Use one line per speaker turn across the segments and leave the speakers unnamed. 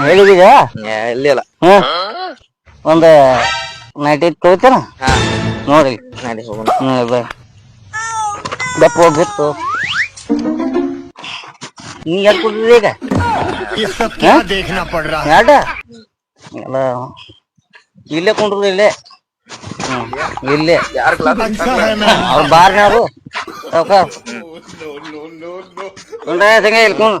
ಹೇಳಿದೀಗ
ಇಲ್ಲಿಲ್ಲ
ಹ್ಮ್ ಒಂದ್ ನೈಟ್ ಐಟ್ ತೊಗೊತೀನ
ಹಾ
ನೋಡಿ
ನಡಿ ಹೋಗೋಣ
ಹ್ಮ್ ಬಾ ಗಪ್ಪ ಹೋಗ್ಬಿಟ್ಟು ನೀ ಯಾಕೆ ಕುಡ್ದಿದೆ ಈಗ
ये सब क्या देखना पड़ रहा है
ಯಾಡ ಎಲ್ಲ ಇಲ್ಲೇ ಕುಂಡ್ರು ಇಲ್ಲೇ ಹ್ಮ್ ಇಲ್ಲೇ
ಯಾರ ಕ್ಲಾಸ್
अच्छा है मैं
ಅವ್ರ ಬಾರ್ನವ್ರು ಸಾವ್ಕಾರ್ ಕುಂಡ್ರ ಸಂಗ ಇಲ್ಲಿ ಕುಂಡ್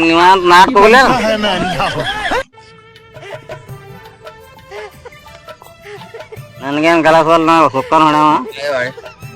ನಿವಾಂತ ನಾಟಕ ಹೋಗ್ಲೇ
ನನಗೇನ್ ಕಲಸ ಹೋಲ್ ನಾವು ಸುಕ್ಕನ್ ಹೊಣವ.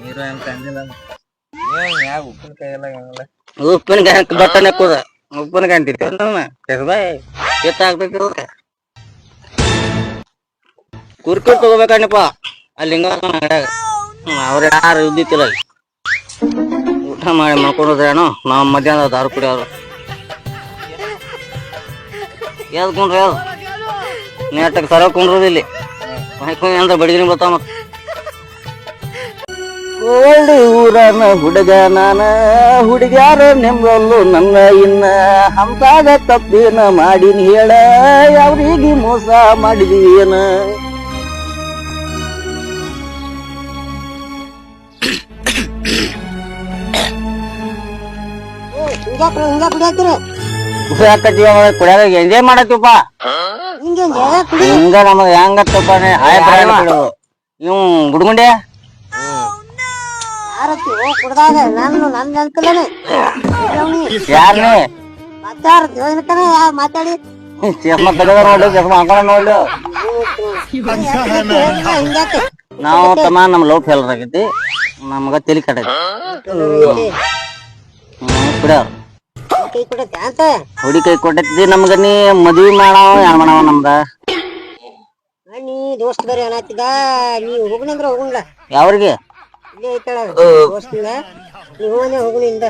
ನೀರು ಏನ್ ಕಂದಿಲ್ಲ ಯಾವ ಉಪ್ಪಿನಕಾಯಿ ಎಲ್ಲ
ಉಪ್ಪಿನಕಾಯಿ ಬಟ್ಟನೆ ಕೂಡ ಉಪ್ಪಿನಕಾಯಿ ಅಂತಿತ್ತು ಕೆಸಬಾಯ್ ಕೆತ್ತ ಹಾಕ್ಬೇಕು ಕುರ್ಕುರ್ ತಗೋಬೇಕಣ್ಣಪ್ಪ. ಅಲ್ಲಿ ಹಿಂಗ ಅವ್ರು ಯಾರು ಇದ್ದಿತ್ತಿಲ್ಲ ಊಟ ಮಾಡಿ ಮಲ್ಕೊಂಡಿದ್ರೇನು ನಾವು ಮಧ್ಯಾಹ್ನ ದಾರು ಕುಡಿಯೋರು. ಯಾವ್ದು ಕುಂಡ್ರಿ ಯಾವ್ದು ನೆಟ್ಟಗೆ ಸರ ಕುಂಡ್ರದು ಇಲ್ಲಿ. ಹಾಕೊಂಡ್ ಅಂದ್ರೆ ಬಡಿದ್ರಿ ಬರ್ತಾವ ಮತ್ತೆ. ಊರನ ಹುಡುಗ ನಾನ ಹುಡುಗ್ಯಾರ ನೆಮ್ಮಲ್ಲು ನನ್ನ ಇನ್ನ. ಹಂತಾಗ ತಪ್ಪೇನ ಮಾಡಿನ ಹೇಳ ಯಾವ್ರಿಗೆ ಮೋಸ ಮಾಡಿದಿ ಏನ? ಖುಷಿ ಎಂಜಾಯ್ ಮಾಡತ್ತಿಪ್ಪ.
ಹಿಂಗ
ನಮಗ ಹೆಂಗತ್ತಪ್ಪ ಹಾಯ್ ಇವ್ ಗುಡ್ಗುಂಡೆ ಯಾರನೇ
ಮಾತಾಡಿ
ಚಸ್ಮಾ ತಗದಾರ ನೋಡು ಚಸ್ಮಾ ನಾವು ತಮ್ಮ ನಮ್ ಲವ್ ಫೇಲರ್ ನಮ್ಗ ನಮಗ ತಲೆ ಕಡೆ ಕುಡಿಯವ್ರು
ಕೈ ಕುಡತ್ತೆ ಅಂತ?
ಹುಡಿ ಕೈ ಕೊಟ್ಟೈತಿ ನಮ್ಗ ನೀ ಮದ್ವಿ ಮಾಡಾವ ಯಾರ ಮಾಡಾವ ನಮ್ದ?
ನೀ ದೋಸ್ತ್ ಬೇರೆ ಅನ್ನತ್ತಿದ ನೀ ಹೋಗುಣಂದ್ರ ಹೋಗುಣ
ಯಾವ್ರಿಗೆ?
ಇಲ್ಲೇ ಐತಳ ದೋಸ್ತಿಂದ. ನೀ ಹೋಗನೆ ಹೋಗುಣಿಂದ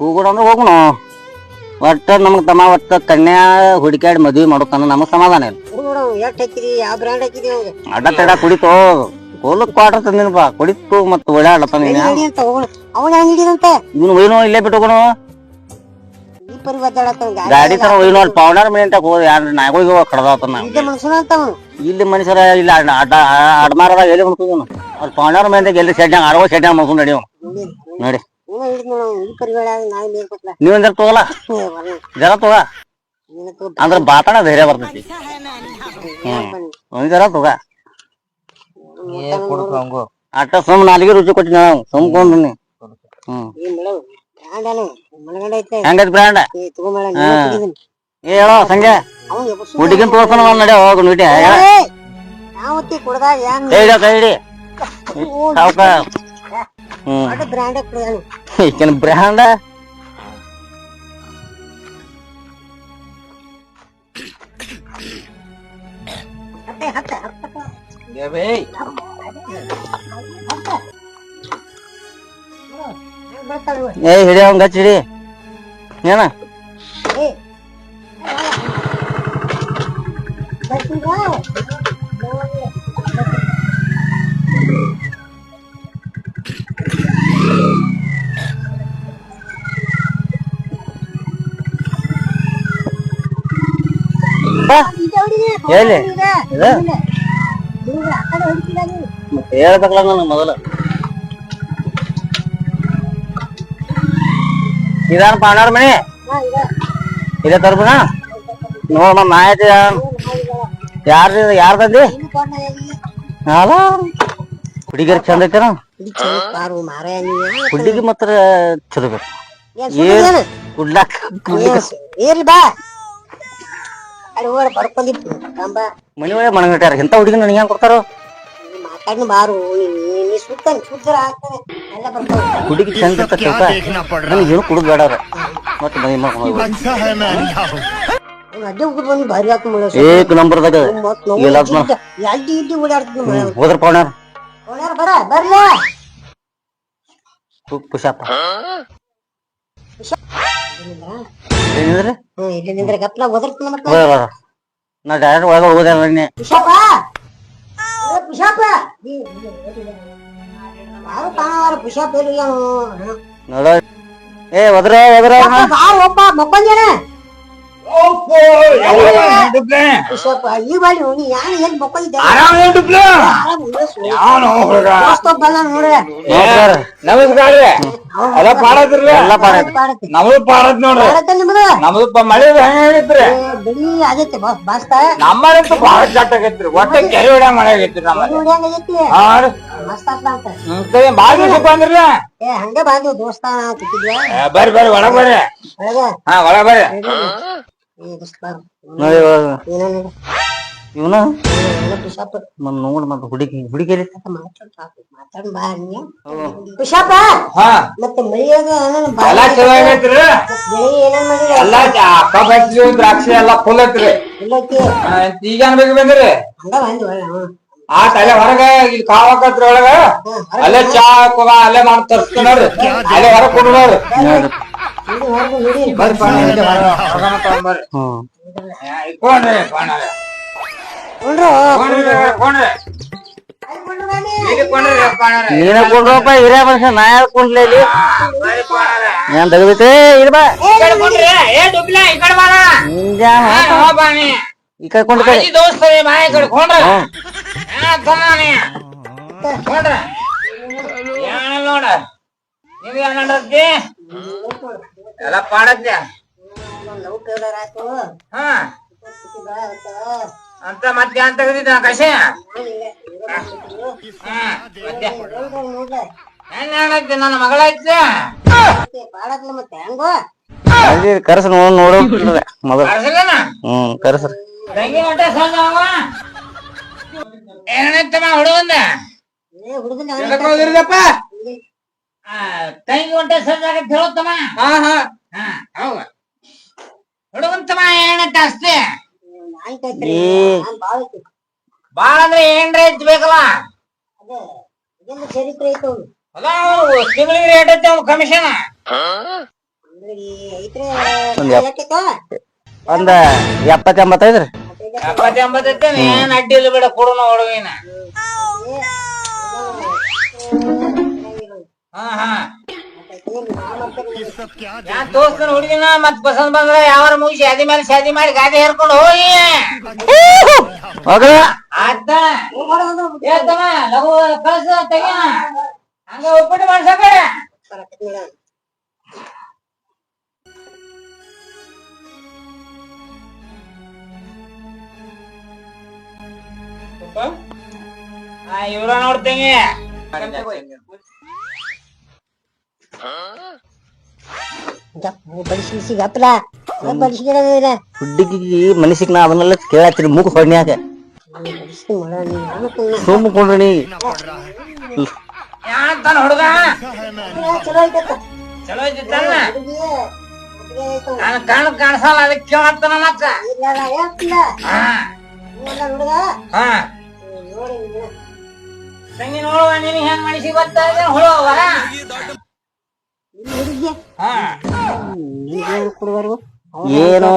ಹೋಗೋಣ ಅಂದ್ರೆ ಹೋಗುಣ ಒಟ್ಟ ನಮಗ್ ತಮ್ಮ ಒಟ್ಟ ಕನ್ಯಾ ಹುಡುಕ್ಯಾಡಿ ಮದ್ವಿ ಮಾಡೋಕನ್ನ ನಮಗ್ ಸಮಾಧಾನ ಇಲ್ಲ.
ನೋಡ ಎಷ್ಟ್ ಯಾವ ಬ್ರ್ಯಾಂಡ್ ಹಾಕಿದಿ ಅವಂಗ
ಅಡ್ಡ ತಡ ಕುಡಿತು. ಕೋಲಕ್ ತಂದಿನ ತಂದಿನಪ್ಪ ಕುಡಿತು ಮತ್ತೆ ಒಳ್ಳೆ ಅಡ್ಡ
ತಂದಿನ. ಅಂತ ಹೋಗುಣ ಅವನ ಹೆಂಗ್ ಹಿಡಿದಂತ?
ಇವ್ನು ಒಯ್ನೋ ಇಲ್ಲೇ ಬಿಟ್ಟೋಗೋಣ
ಈ ಪರಿ
ಗಾಡಿ ತರ ಹೋಗಿ ನೋಡಿ ಪೌಡರ್ ಮನೆ ಅಂತ ಹೋದ ಯಾರು ನಾಯಿಗಳಿಗೆ ಕಡ್ದಾತ
ಇದ್ದ ಮನುಷ್ಯನ ಅಂತ
ಇಲ್ಲಿ ಮನುಷ್ಯರ ಇಲ್ಲ ಅಡ್ಮಾರದಾಗ ಎಲ್ಲಿ ಮುನ್ಕೋನು ಅವ್ರು ಪೌಡರ್ ಮನೆದಾಗ ಎಲ್ಲಿ ಶೆಡ್ಡಂಗ ಅರವ ಶೆಡ್ಡ ಮುನ್ಕೊಂಡು ನಡಿಯೋ ನೋಡಿ
ಇವ ಹಿಡಿದ್ ನೋಡ. ಈ ಪರಿ ಬೇಡ ನಾಯಿ ಮೇಲ್ ಕೊಟ್ಲ.
ನೀವ್ ಜರ ತಗೋಲ್ಲ? ಜರ ತಗ. ಅಂದ್ರೆ ಬಾತಾಡ ಧೈರ್ಯ ಬರ್ತೈತಿ. ಹ್ಮ್. ಒಂದ್ ಜರ ತಗ. ಅಟ್ಟ ಸುಮ್ ನಾಲಿಗೆ ರುಚಿ ಕೊಟ್ಟಿನ ಸುಮ್ಕೊಂಡು ನೀ ಹ್ಮ್.
ಮೇಡಮ್ ಬ್ರ್ಯಾಂಡ್ ಐತೆ.
ಹೆಂಗೈತಿ ಬ್ರ್ಯಾಂಡ್?
ಏ
ಹೇಳೋ
ಎಬ್ಬಿಸು.
ಹುಡುಗಿನ ತೋರ್ಸನ ಒಂದ್ ನಡಿ ಹೋಗು
ಹೆಂಗ್?
ಕೈ ಹಿಡಿಯೋ ಕೈ ಹಿಡಿ. ಸಾವ್ಕ. ಈಕಿನ ಬ್ರ್ಯಾಂಡ್?
ಏ ಬೇ.
ಏ ಹಿಡಿ ಅವ್ನ್ ಗಚ್ಚ ಹಿಡಿ. ಏನ? ಎಲ್ಲಿ? ಹೇಳ್ಬೇಕಲ್ಲ ನಾನು ಮೊದಲ. ಇದಾನ ಪಾಂಡವ್ರ ಮನೆ. ಇದೇ ತರ್ಬನ ನೋಡ್ ಮತ್ ನಾ ಐತಿ ಯಾರ್ದು ಯಾರ್ದಂದಿ. ಅಲ್ಲ ಹುಡುಗಿಯರ್ ಚಂದ ಐತೇನ. ಹುಡುಗಿ ಮಾತ್ರ ಚಲೋ ಬೇಕು
ಏನ್?
ಕುಡ್ಲಾಕ
ಬಾ
ಮನಿ ಒಳಗೆ ಮಣಗಟ್ಟಾರ ಇಂಥ ಹುಡುಗಿ ನನಗೆ ಹೆಂಗ್ ಕೊಡ್ತಾರೋ
ಕಣ್ಣು ಮಾರು ನೀ ಸುತ್ತ ಸುತ್ತರ ಆಗ್ತಾನೆ ಎಲ್ಲ ಬರ್ತಾವೆ
ಹುಡುಗಿ ಚಂದ
ಇರ್ತಕ್ಕ
ನನಗೆ ಏನು ಕುಡಿದು ಬೇಡ ಮತ್ತೆ ಮನೆ ಮಾಡ್ಕೊಂಡು
ಅಡ್ಡೆ ಹೋಗುದು ಭಾರಿ ಆತು ಮಳೆ
ನಂಬರ್ದಾಗ
ಬರ
ಪುಷಪ್ಪ
ಇಲ್ಲಿ ಗಪ್ಲ
ನಾ ಡೈರೆಕ್ಟ್ ಒಳಗೆ
ಪುಷಪ್ಪ ಯಾರು ಕಾಣವಾರ ಪುಷಪ್ ಏನು
ನೋಡ. ಏ ಹೋದ್ರ ಹೋದ್ರ
ಬಾರ ಒಬ್ಬ ಮಕ್ಕೊಂದೇನ ಪುಷಪ್ಪ ಈ ಬಾಳಿ ನೀ ಯಾರು ಮಕ್ಕೊಂಡಿದ್ದೆ ದೋಸ್ತ ಒಬ್ಬ ಬಂದ ನೋಡ್ರಿ.
ನಮಸ್ಕಾರ. ರೀ ಎಲ್ಲ ಪಾಡತ್ರಿ
ಎಲ್ಲ
ಪಾಡತ್
ನಮ್ದು ಪಾಡತ್ ನೋಡ್ರಿ
ನಿಮ್ಮದು ನಿಮ್ದು
ಮಳೆ ಹೆಂಗೈತ್ರಿ
ಬಿಳಿ ಆಗೈತೆ ಬಾಸ್ ಬಾಸ್ತ.
ನಮ್ಮಂತೂ ಬಾಳ ಚಟ್ ಆಗೈತ್ರಿ. ಒಟ್ಟ ಕೆರೆ ಹೊಡ್ಯಾಗ ಮಳೆ ಆಗೈತ್ರಿ ನಮ್ಮ
ನೋಡಿ ಹೆಂಗೈತಿ
ಹಾ. ರೀ
ಮಸ್ತ್ ಆಗ್ತಾ ಅಂತ
ಹ್ಮ್ ಕೈ ಬಾಳ ದಿವಸ ಬಂದ್ರಿ
ಏ ಹಂಗೆ ಬಂದು ದೋಸ್ತ
ಬರ್ರಿ ಬರ್ರಿ ಒಳಗ್ ಬರ್ರಿ. ಹಾ ಒಳಗ್ ಬರ್ರಿ.
ಇವನ? ಮತ್ ನೋಡ್ ಮತ್ ಹುಡುಗಿ ಹುಡುಗಿ
ಹಾ.
ಮತ್ತೆ ಮಳಿಯಾಗ
ಎಲ್ಲ ಚಲೋ ಆಗೈತ್ರಿ. ಎಲ್ಲಾ ಅಕ್ಕ ಬಜ್ಜಿ ದ್ರಾಕ್ಷಿ ಎಲ್ಲಾ ಫುಲ್ ಐತ್ರಿ. ಈಗ ಅನ್ಬೇಕು ಬಂದ್ರಿ? ಆ ತಲೆ ಹೊರಗ ಇಲ್ಲಿ ಕಾವಾಕತ್ರಿ ಒಳಗ. ಅಲ್ಲೇ ಚಾ ಹಾಕುವ ಅಲ್ಲೇ ಮಾಡಿ ತರ್ಸ್ತೀನಿ ನೋಡ್ರಿ. ಅಲ್ಲೇ ಹೊರಗ್ ಕೊಡು ನೋಡ್ರಿ. ಬರ್ರಿ ಪಾಣ, ಇಲ್ಲೇ ಹೊರಗ-
ಹ್ಮ್.
ಇಟ್ಕೊಂಡ್ರಿ.
ನೀನ ಕೊಂಡ್ರಪ್ಪ ಹಿರಿಯ ಮನುಷ್ಯ ನಾ ಯಾಕೆ ಕೊಂಡ್ಲಿ. ಏನ್ ತೆಗ್ದೈತೆ ಇರ್ಬಾ
ಈ ಕಡೆ ಕಡೆ
ಕಡೆ
ದೋಸ್ತರೇ, ಈ ಕೊಂಡ್ರ. ಕೊಂಡ್ರ. ನೋಡ? ನೀವ್ ಏನ್? ಎಲ್ಲ
ಆಯ್ತು
ಹಾ. ಅಂತ ಮತ್ತೆ ಅಂತ ಕರೀತ ಕಷೆ ಹೆಣ್ಣಾಡೈತಿ ನನ್ನ ಮಗಳ
ಮತ್ತೆ ಹೆಂಗೋ?
ಕರ್ಸ ನೋಡ್ ಮೊದಲು. ಹ್ಮ್ ಕರ್ಸ್ರ
ತಂಗಿ ಹೊಟ್ಟೆ ಸಾಂಗವ ಹುಡುಗಂದ? ಹುಡುಗಂದಪ್ಪ ತಂಗಿ ಹೊಟ್ಟೆ ಸಂಜಾಗತ್ತೆ ಹೇಳುತ್ತಮ್ಮ? ಹಾ ಹಾ. ಹಾ ಹುಡುಗಂತಮ್ಮ ಏನೈತೆ ಅಷ್ಟೇ?
ಬಾಳ
ಅಂದ್ರೆ ಏನ್ ರೇಟ್ ಬೇಕಲ್ಲ
ಚರಿತ್ರೆ ಐತೆ ಅವ್ನು
ಅಲ್ಲ ತಿಂಗಳಿಗೆ ರೇಟ್ ಐತೆ ಅವ್ನ ಕಮಿಷನ್
ಒಂದ್ ಒಂದ ಎಪ್ಪತ್ತ ಎಂಬತ್ತೈದ್ರಿ
ಎಪ್ಪತ್ತ ಎಂಬತ್ತೈತೆ ಏನ್ ಅಡ್ಡಿ ಇಲ್ಲ ಬಿಡ ಕೊಡೋಣ ಹುಡುಗಿನ ಹಾ ಹಾ ಯಾನ್ ತೋರ್ಸ್ತಾನ ಹುಡುಗಿನ ಮತ್ ಪಸಂದ್ ಬಂದ್ರ ಯಾವಾರ ಮುಗಿ ಶಾದಿ ಮೇಲೆ ಶಾದಿ ಮಾಡಿ ಗಾದೆ ಹೇರ್ಕೊಂಡು ಹೋಗಿ.
ಮಗಳ.
ಆತ ಹೇಳ್ತಾನ ಹಂಗ ಒಪ್ಪಿಟ್ಟು ಮಾಡ್ಸಕ ಇವ್ರ ನೋಡ್ತೇನೆ
ಹುಡ್ಡಿಗೆ ಮನಸ್ಸಿಗೆ ನಾ ಅದನ್ನೆಲ್ಲ ಕೇಳತ್ತೀನಿ ಮೂಗು ಹೊಡ್ನ್ಯಾಗ. ಸುಮ್ಮ ಕೊಂಡ್ರಿ
ಹುಡುಗ ನಾನು ಕಣ್ಣು ಕಾಣಿಸಲ್ಲ ಅದಕ್ಕೆ ಕೇಳತ್ತನ ಮತ್ತ? ತಂಗಿ ಹೆಂಗ್
ಏನೋ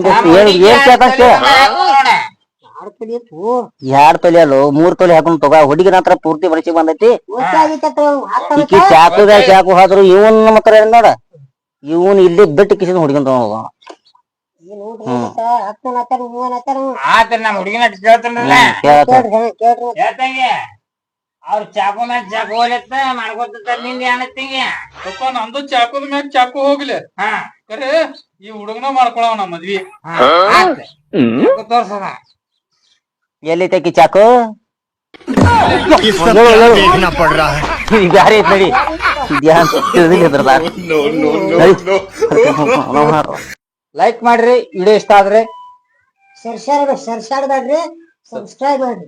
ಎರಡ್ ತೊಲಿ ಅಲ್ಲ ಮೂರ್ ತೊಲಿ ಹಾಕೊಂಡ್ ತಗೋ. ಹುಡುಗಿನ ಹತ್ರ ಪೂರ್ತಿ ಬಡಿಸಿ ಬಂದೈತಿ. ಈಕಿ ಚಾಕುದ ಚಾಕು ಹಾದ್ರು ಇವನ್ ನಮ್ಮ ಹತ್ರ ನೋಡ. ಇವನ್ ಇಲ್ಲಿ ಬಿಟ್ಟು ಕಿಸಿದ ಹುಡುಗಿನ ತಗೊಂಡ್
ಆತ ನಮ್ಮ ಹುಡುಗಿನ ಕೇಳ್ತಾನಲ್ಲ. ಅವ್ರ ಚಾಕುನ ಚಾಕು ಹೋಲತ್ತ ಮಾಡ್ಕೊತ ನಿಂದ ಏನತ್ತಿಗೆ
ಅಪ್ಪ ನಂದು ಚಾಕುದ ಮ್ಯಾಗ ಚಾಕು ಹೋಗ್ಲಿ.
ಹಾ.
ಕರೆ ಈ ಹುಡುಗನ ಮಾಡ್ಕೊಳವ ನಮ್ಮ ಮದ್ವಿ.
ತೋರ್ಸದ.
ಎಲ್ಲಿ ತೆಗಿ ಚಾಕು? ಬ್ಯಾರೆ ಐತ್ ನಡಿ?
ಲೈಕ್ ಮಾಡ್ರಿ ವಿಡಿಯೋ ಇಷ್ಟ ಆದ್ರೆ.
ಸರ್ಸಾಡ್ಬೇಡ್ರಿ ಸರ್ಸಾಡ್ಬೇಡ್ರಿ ಸಬ್ಸ್ಕ್ರೈಬ್ ಮಾಡ್ರಿ.